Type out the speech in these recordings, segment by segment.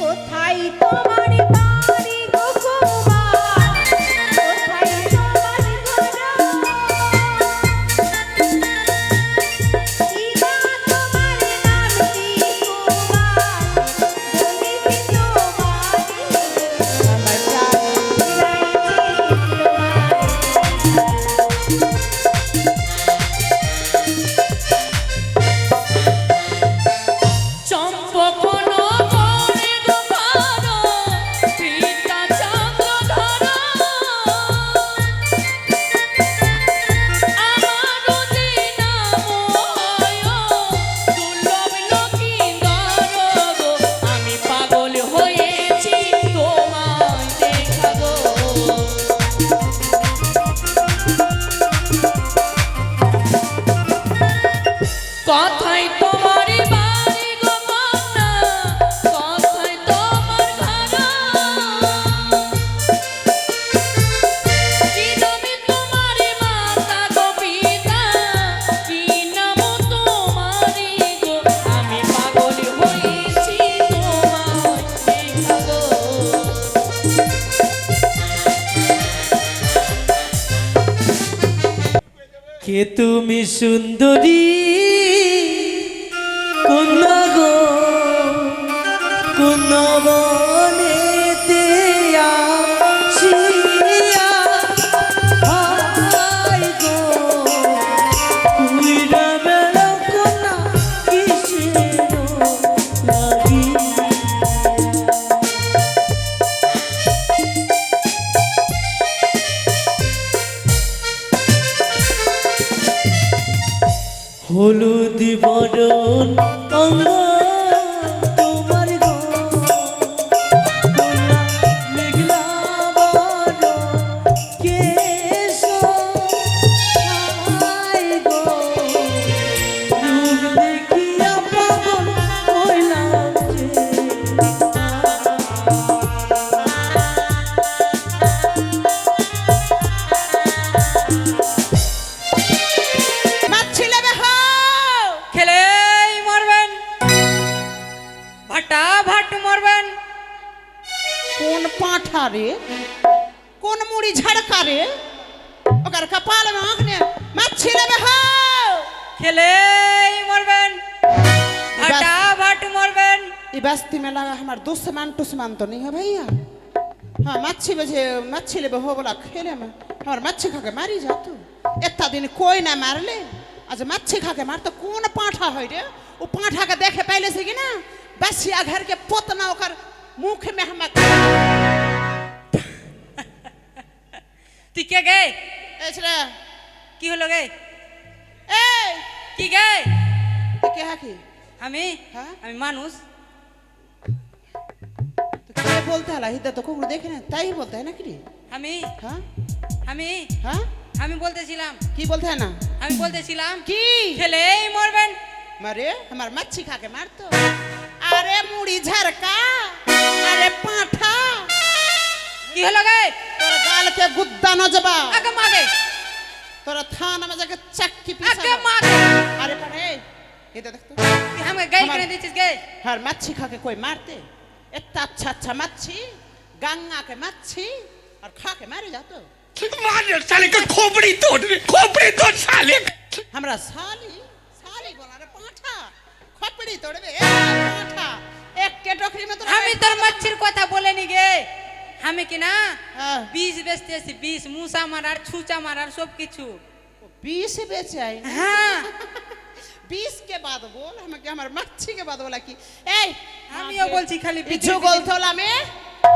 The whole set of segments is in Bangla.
কোথায় তোমার लगा हमार दुश्मन टुश्मन तो नहीं है भैया हाँ मच्छी बजे मच्छी ले हो बोला खेले में हमार मच्छी खा के मारी जा तू इतना दिन कोई ना मार ले आज मच्छी खा के मार तो कौन पाठा है रे वो पाठा के देखे पहले से कि ना बस या घर के पोतना ओकर मुख में हम তুই কে গে ऐसे কি হলো গে ए কি গে तो क्या है कि আমি হ্যাঁ? আমি মানুষ तो क्या बोलता है हिदा तो कुकुर देखे ना ताई बोलता है ना कि আমি हाँ আমি हाँ আমি বলতেছিলাম की बोलता है ना আমি বলতেছিলাম की খেলেই মরবেন मरे हमार मच्छी खा के मार तो अरे मुड़ी झरका अरे पाठा কি হলো গে तोरा गाल के गुद्दा न जबा আগে মাগে तोरा थाना में जाके चक्की আগে पीसा মাগে अरे पर हे ये तो देख तो তুই আমাকে গাইল আমার- করে দিছিস গে हर मच्छी खा के कोई मारते इतना अच्छा अच्छा मच्छी गंगा के मच्छी और खा के मारे जाते मार साले का खोपड़ी तोड़ दे खोपड़ी तोड़ साले हमरा साली साली बोला रे पाठा खपड़ी तोड़बे ए पाठा एक के टोकरी में तो আমি তোর মাছির কথা বলেনি গে আমি কি না हाँ বিষ বেচতে আসি বিষ মুসা মারার ছুচা মারার সব কিছু बीस बेचे आई হ্যাঁ बीस के बाद बोल हम के हमारे मच्छी के बाद बोला कि ए আমিও বলছি খালি বিক্রি जो বিক্রি। गोल थोला में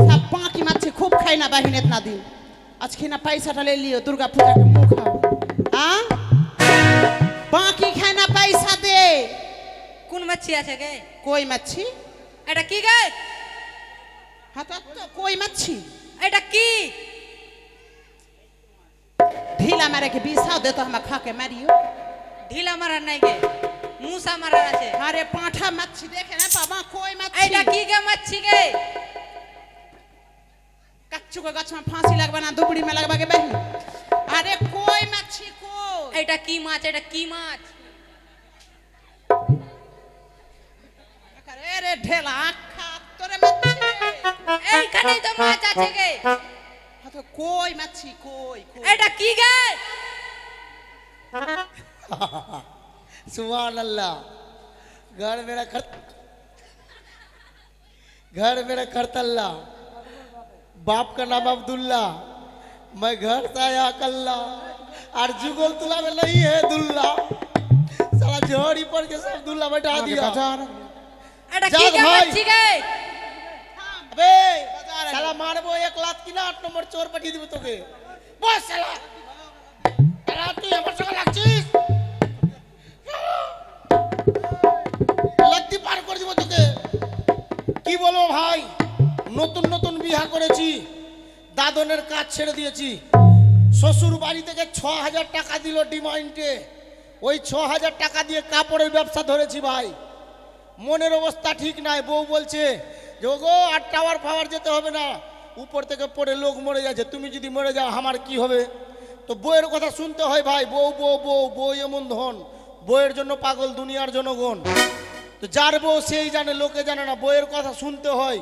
सब बाकी मच्छी खूब खाई ना बहिन इतना दिन आज खीना पैसा टा ले लियो दुर्गा पूजा के मुंह खाओ हाँ बाकी खाना पैसा दे কোন মাছি আছে গে कोई मच्छी এটা কি গে हाँ तो, तो कोई मच्छी এটা কি ढीला मारे के बीसा दे तो हम खा के मारियो ঢিলা মারার নাই গে মূসা মারা আছে আরে পাঁঠা মাছি দেখে না বাবা কই মাছি এটা কি গে মাছি গে? কাচ্চুকে গাছমা ফাঁসি লাগবে না দুপুরি মে লাগবে গে বেহি আরে কই মাছি কই? এটা কি মাছ এটা কি মাছ? আরে ঢেলা খা তোরে মাছি এই এইখানেই তো মাছ আছে গে। হাতে কই মাছি কই কই? এটা কি গে? सुबह अल्लाह घर मेरा खर घर मेरा खरतल्ला। बाप का नाम अब्दुल्ला। मैं घर से आया कल्ला। और जुगल तुला में नहीं है दुल्ला। साला झोड़ी पर के सब दुल्ला बैठा दिया। जाग भाई। अबे साला मारबो एक लात की ना आठ नंबर चोर पटी दिबो तोके बस साला। বলব ভাই, নতুন নতুন বিয়া করেছি, দাদনের কাজ ছেড়ে দিয়েছি। শ্বশুর বাড়ি থেকে ছ হাজার টাকা দিল ডিমান্ডে। ওই ছ হাজার টাকা দিয়ে কাপড়ের ব্যবসা ধরেছি ভাই। মনের অবস্থা ঠিক নাই, বউ বলছে যে, ওগো, আর টাওয়ার ফাওয়ার যেতে হবে না। উপর থেকে পড়ে লোক মরে যাচ্ছে, তুমি যদি মরে যাও, আমার কি হবে? তো বউয়ের কথা শুনতে হয় ভাই, বউ বউ বউ বউ এমন ধন। বউয়ের জন্য পাগল, দুনিয়ার জনগণ। তো যার বউ সেই জানে, লোকে জানে না বইয়ের কথা শুনতে হয়।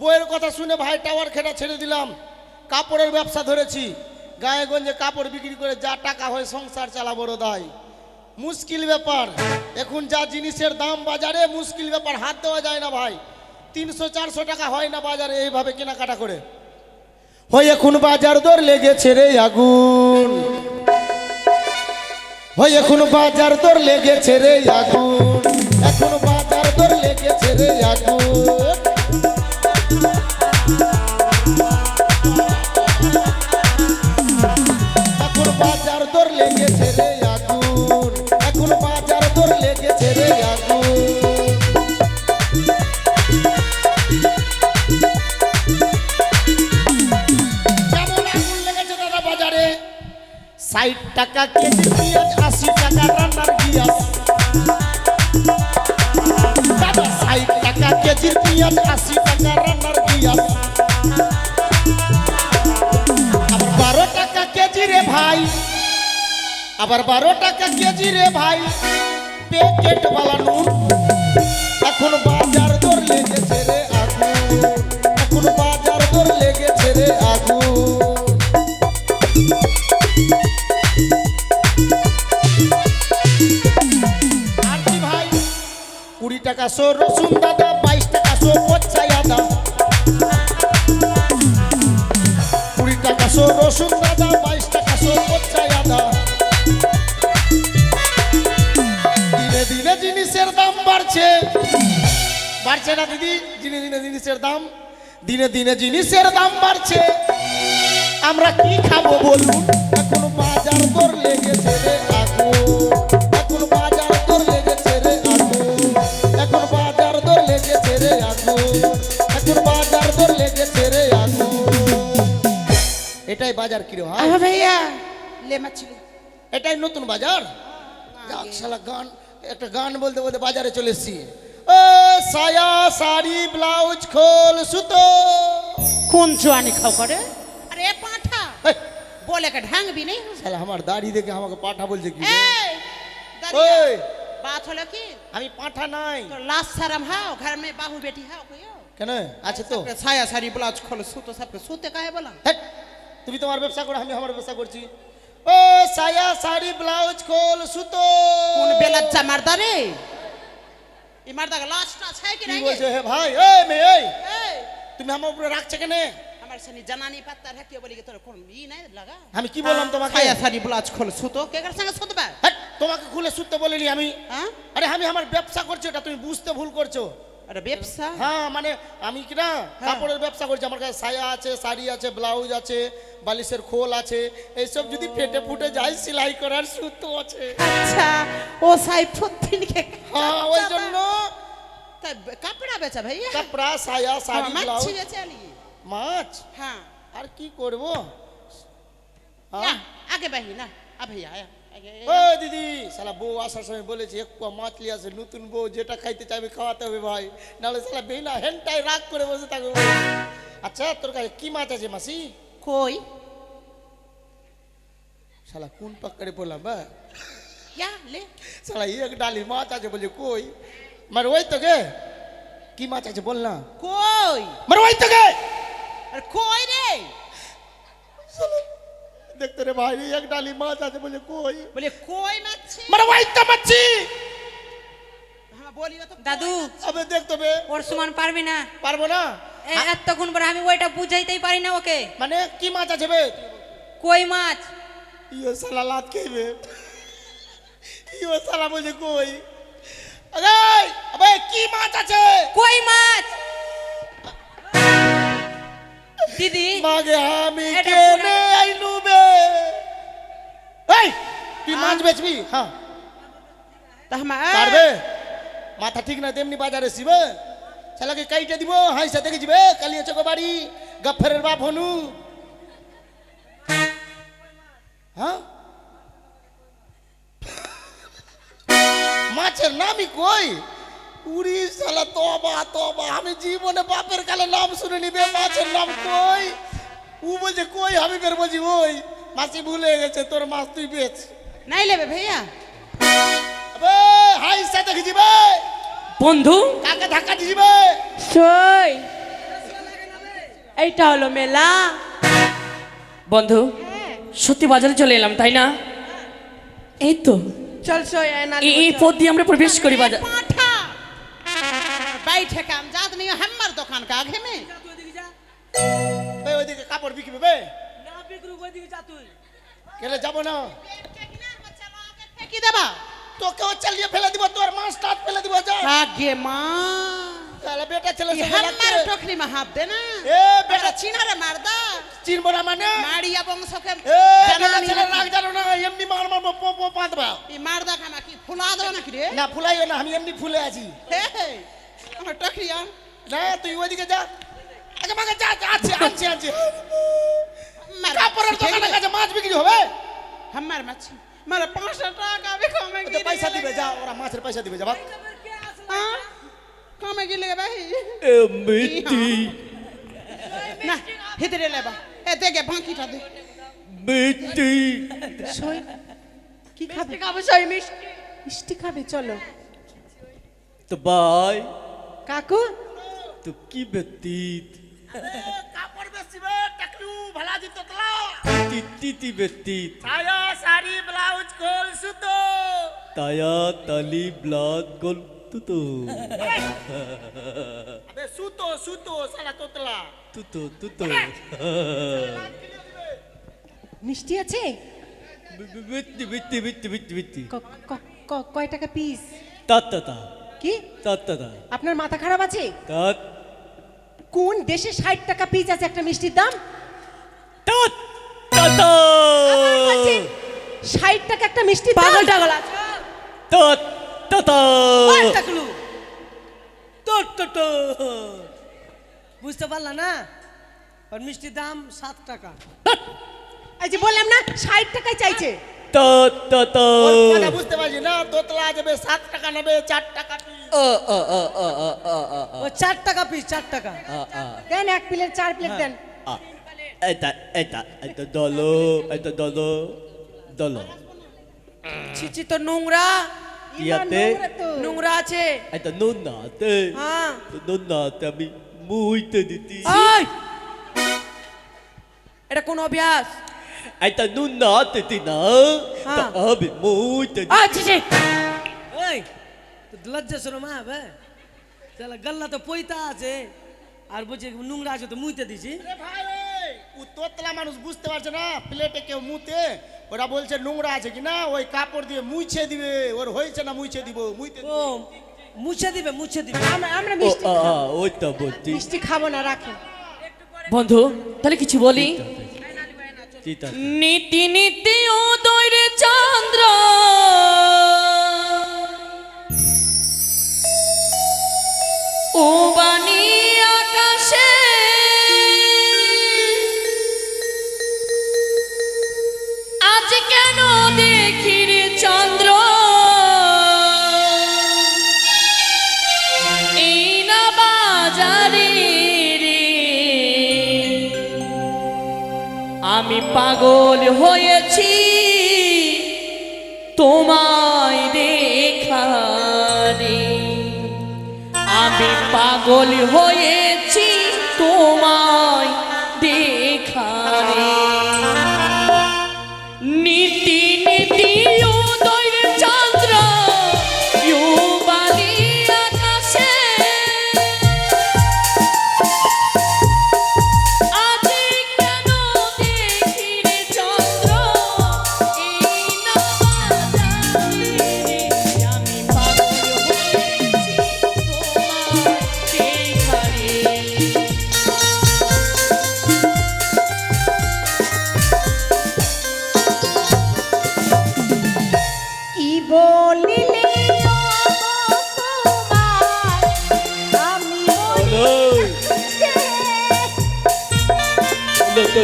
বইয়ের কথা শুনে ভাই টাওয়ার খেটা ছেড়ে দিলাম। কাপড়ের ব্যবসা ধরেছি। গায়ে গঞ্জে কাপড় বিক্রি করে যা টাকা হয় সংসার চালা বড় দায় মুশকিল ব্যাপার। এখন যা জিনিসের দাম বাজারে, মুশকিল ব্যাপার। হাত দেওয়া যায় না ভাই। তিনশো, চারশো টাকা হয় না বাজারে এইভাবে কেনাকাটা করে। হয় এখন বাজার দর লেগেছে রে আগুন। হয় এখন বাজার দর লেগেছে রে আগুন। রে আগুন এখন বাজার দর লেগেছে রে আগুন এখন বাজার দর টাকা কেজি পেঁয়াজ আশি টাকা রান্নার গিয়াস। কেজি পেঁয়াজ আশি টাকা রান্নার আবার বারো টাকা কেজি রে ভাই আবার বারো টাকা কেজি রে ভাই প্যাকেট বালা নুন এখন বাজার দর লেগেছে রে আগুন এখন বাজার দর লেগেছে রে আগুন কুড়ি টাকা শো রসুন দাদা কুড়ি টাকা রসুন দাদা বাইশ টাকা শো পচাই আদা দিনে দিনে জিনিসের দাম বাড়ছে। বাড়ছে না দিদি? দিনে দিনে জিনিসের দাম। দিনে দিনে জিনিসের দাম বাড়ছে। আমরা কি খাব বলুন? এখন বাজার দর লেগেছে রে আগুন এটাই বাজার কিরো হ্যাঁ? ভাইয়া। লেমা ছিল এটাই নতুন বাজার? যাক শালা গান একটা গান বলতে বলতে বাজারে চলে এসেছি। ও সায়া শাড়ি ব্লাউজ খোল সুতো। কোন জোয়ানি খাও করে? আরে পাঁঠা। বলে কে ঢাংবি নেই শালা আমার দাড়ি দেখে আমাকে পাঁঠা বলছে কি ওই। বাত হলো কি? আমি পাঁঠা নাই। তো লাশ সারাম হাও ঘর মে বাহু বেটি হাও কইও। কেন? আছে তো। সায়া শাড়ি ব্লাউজ খোল সুতো সব সুতে কাহে বলা তুমি তোমার ব্যবসা করো আমি আমার ব্যবসা করছি। ও সায়া শাড়ি ব্লাউজ খোল সুতো। কোন মারদা রে? এই মারদা লাচটা লাস্ট আছে কি নাই বলছো হে ভাই? এ মে এই। তুমি আমার উপরে রাখছে কেন? আমার সনি জানানি পাত্তা রাখিও বলি তোর কোন ই নাই লাগা? আমি কি বললাম তোমাকে? সায়া শাড়ি ব্লাউজ খোল সুতো কে কার সঙ্গে সুতবা হ্যাঁ, তোমাকে খুলে সুতো বলিনি আমি। হ্যাঁ? আরে আমি আমার ব্যবসা করছি এটা তুমি বুঝতে ভুল করছ। একটা ব্যবসা? হ্যাঁ মানে আমি কি হ্যাঁ। কাপড়ের ব্যবসা করছি আমার কাছে সায়া আছে শাড়ি আছে ব্লাউজ আছে বালিশের খোল আছে এইসব যদি ফেটে ফুটে যায় সেলাই করার সুতো আছে। আচ্ছা ও সাইফুদ্দিনকে হ্যাঁ ওই জন্য। কাপড়া বেচা ভাই কাপড়া সায়া হ্যাঁ, শাড়ি ব্লাউজ। মাছ? হ্যাঁ। আর কি করব? হ্যাঁ? আগে বাহি না আ ভাইয়া ও দিদি সালা বউ আসার সময় বলেছে একটু মাতলি আছে নতুন বউ যেটা খাইতে চাইবে খাওয়াতে হবে ভাই। নাহলে সালা বেনা হেনটাই রাগ করে বসে থাকবে আচ্ছা তোর কাছে কি মাছ আছে মাসি? কই? সালা কোন পাকড়ে বললাম বা? সালা এক ডালি মাছ আছে বলে কই? মার ওই তো গে কি মাছ আছে বল না। কই? মার ওই তো গে আর কই রে? দেখতে রে ভাই এই এক ডালি মাছ আছে বলে কই? বলে কই মাছি? মানে ওই তো মাছি। হ্যাঁ বলিও তো দাদু আবে দেখতে বে। ওর সমান পারবি না? পারব না? এতক্ষণ পরে আমি ওইটা বুঝাইতেই পারি না ওকে। মানে কি মাছ আছে বে? কই মাছ? ইয়ে সালা লাত খেয়ে ইয়ে সালা বলে কই? আরে আবে কি মাছ আছে? কই মাছ? দিদি মাগে আমি কেনে আইলু এই তুই মাছ বেচবি? হ্যাঁ। পারবে মাথা ঠিক না তেমনি বাজারে শিবে। শালাকে কাইটা দিব হাইসা দেখে যাবে কালিয়া চক বাড়ি গফরের বাপ হনু। হ্যাঁ? মাছের নামই কই? উড়ি শালা তবা তবা। আমি জীবনে বাপের কালে নাম শুনে নিবে মাছের নাম কই? ও বলছে কই আমি বের বলছি ওই মাসি ভুলে গেছে তোর মাছ তুই বেচ নাই লেবে ভাইয়া আবে হাইসা দেখে যাবে বন্ধু কাকে ধাক্কা দিয়ে যাবে সই এইটা হলো মেলা বন্ধু সত্যি বাজারে চলে এলাম তাই না এই তো চল সই না এই- এই পথ দিয়ে আমরা প্রবেশ করি বাজার পাঠা बैठे काम जात नहीं हो हमार दुकान का आगे में পুরো না। কি দেবা। তোকেও চালিয়ে ফেলে দিব তোর মা স্টার্ট ফেলে দিব যা। আগে মা। তাহলে বেটা ছেলে সঙ্গে এ বেটা আচ্ছা, চিনারে মার দা। চিনবো মানে? মারিয়া বংশকে না এমনি মার মারবো পো পো পাঁদবা এই মার কি ফুলা দাও নাকি রে? না ফুলাইও না আমি এমনি ফুলে আছি। আমার ঠকরিয়া না তুই ওইদিকে যা। আগে মাকে যা যা আছে আছে আছে দোকানের কাছে মাছ বিক্রি হবে? আমার মাছ। মানে পাঁচশো টাকা আমি কমে গিয়ে পয়সা দিবে যা ওরা মাছের পয়সা দিবে যাবা। কমে গিয়ে লেগে ভাই। মিটি হ্যাঁ। না হিদরে লেবা। এ দেখে বাঁকিটা দে। মিটি সই কি খাবে? খাবে সই মিষ্টি। মিষ্টি খাবে চলো। তো বাই কাকু? তো কি ব্যতীত? भला जी तोतला तित्ती ती बेत्ती ताया सारी ब्लाउज खोल सुतो। ताया तली ब्लाउज खोल तुतो अबे सुतो सुतो साला তুতো তুতো মিষ্টি আছে? বিত্তি বিত্তি বিত্তি বিত্তি ক কয় টাকা পিস তাত্তাতা কি? তাত্তাতা আপনার মাথা খারাপ আছে? কোন দেশে ষাট টাকা পিস আছে একটা মিষ্টির দাম? ফেরত তত ষাট একটা মিষ্টি পাগল টাগল তত তত তত বুঝতে পারলাম না? ওর মিষ্টির দাম সাত টাকা। হ্যাঁ। এই যে বললাম না ষাট টাকায় চাইছে। তো তো তো বুঝতে পারছি না দোতলা যাবে সাত টাকা নেবে চার টাকা ও ও ও ও ও ও চার টাকা পিস চার টাকা। দেন এক প্লেট চার প্লেট দেন। এটা এটা এটা দলো এটা দলো দলো ছিচি তো নোংরা ইয়াতে নোংরা তো। আছে এটা নুন নাতে হ্যাঁ নুন নাতে আমি মুইতে দিতি এটা কোন অভ্যাস এটা নুন নাতে দিনা হ্যাঁ। আমি মুইতে আচ্ছা ছি ওই তো লজ্জা শরম হবে তাহলে গল্লা তো পইতা আছে আর বলছে নোংরা আছে তো মুইতে দিছি এ ভাই এই, তোতলা মানুষ বুঝতে পারছে না প্লেটে কেউ মুতে ওরা বলছে নোংরা আছে কি না ওই কাপড় দিয়ে মুছে দিবে ওর হয়েছে না মুছে দিব মুইতে ও মুছে দিবে মুছে দিবে। আমরা আমরা ও মিষ্টি আ আ ওইটা মিষ্টি খাব না রাখেন বন্ধু তাহলে কিছু বলি? নীতি নীতি উদয় রে চন্দ্র। চন্দ্র। এই না বাজারে রে। আমি পাগল হয়েছি তোমায় দেখারে আমি পাগল হয়েছি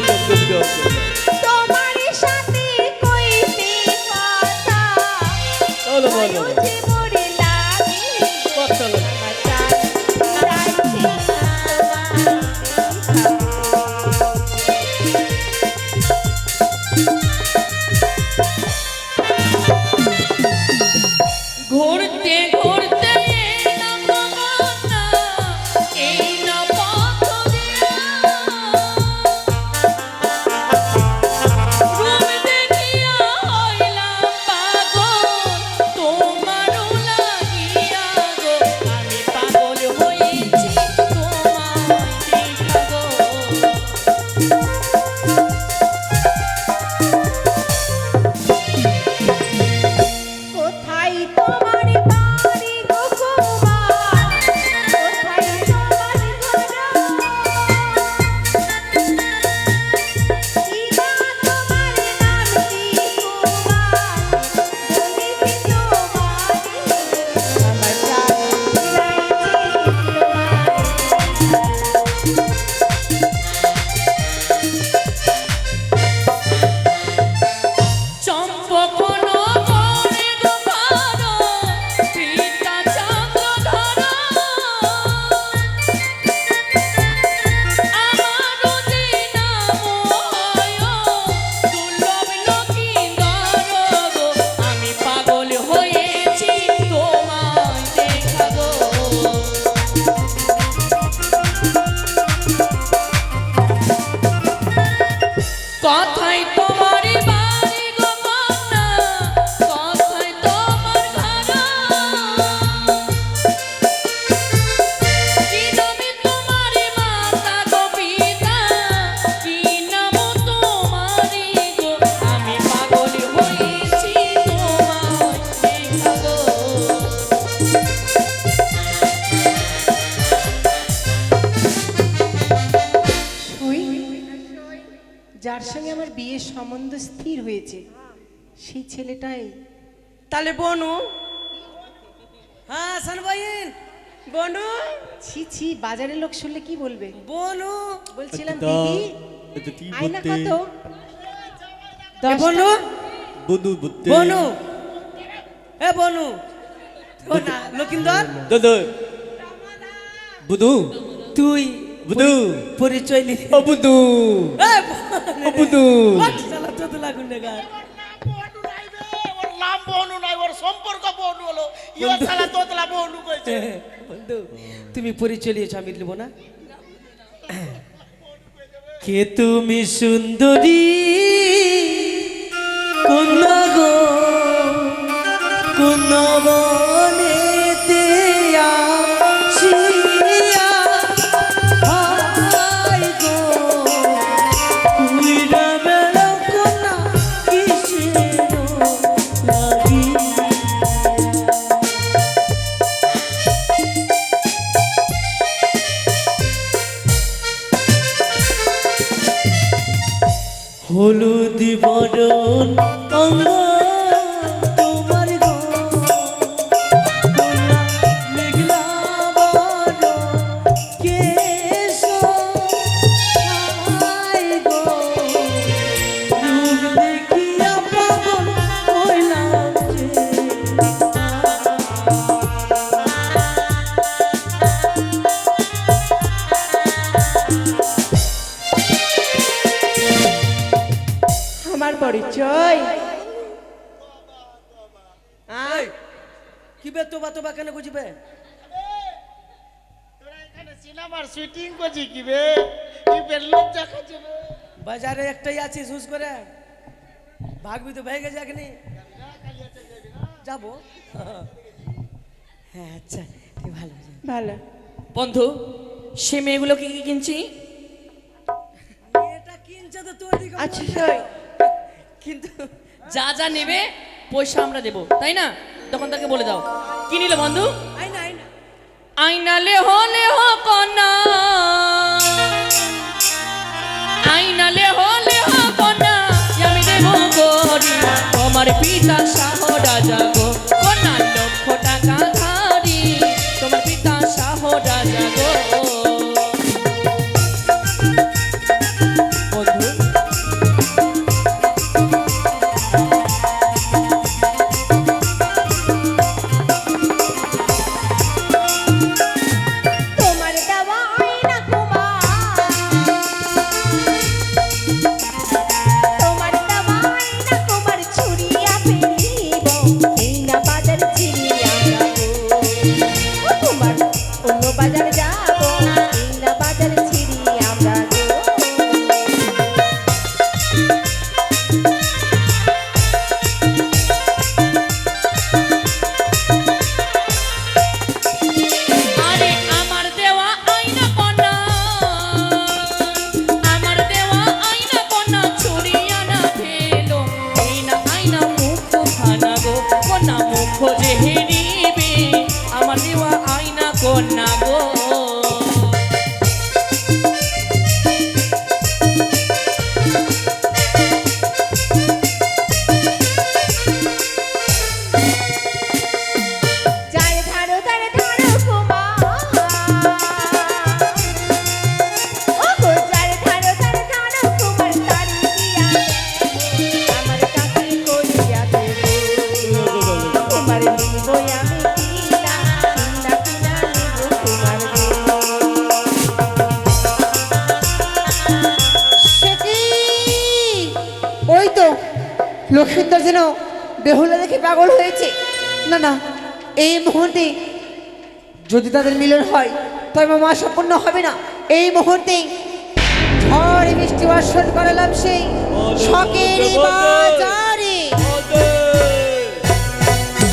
তোমার হয়েছে সেই ছেলেটাই। তাহলে বনু? হ্যাঁ সানবাইন। বনু? ছি ছি বাজারের লোক শুনলে কি বলবে? বনু বলছিলাম দিদি। আয়না কত? এ বনু? বনু এ বনু। ও না লকিন্দর দাদা বুধু তুই বুধু পরিচয় নি ও বুধু এ বুধু তো লাগুন ওর নাম বনু নাই ওর সম্পর্ক বনু হলো। ইয়ে শালা তোতলা বনু কইছে। বন্ধু তুমি পরিচয় নিয়েছো আমি নেব না। কে তুমি সুন্দরী? কন্যা গো কন্যা আমার পরিচয়। তোবা তোবা কেন বুঝবে তোরা এখানে সিনেমার শুটিং করছি বাজারে একটাই আছিস হুস করে। ভাগবি তো ভেগে যাকনি যাব। হ্যাঁ আচ্ছা ঠিক ভালো। ভালো। বন্ধু সে মেয়েগুলোকে কি কিনছি? আচ্ছা কিন্তু যা যা নেবে পয়সা আমরা দেবো তাই না? তখন তাকে বলে দাও। কি নিলে বন্ধু? আইনা আইনা আইনালে হলে হো কনা আইনালে হলে হো কনা আমি দেব গরি তোমার পিতা শাহ রাজা গো। পাগল হয়েছে। না না এই মুহূর্তে যদি তাদের মিলন হয় তবে মামা সম্পূর্ণ হবে না। এই মুহূর্তে ঝড় বৃষ্টি বর্ষণ করালাম সেই শখের বাজার।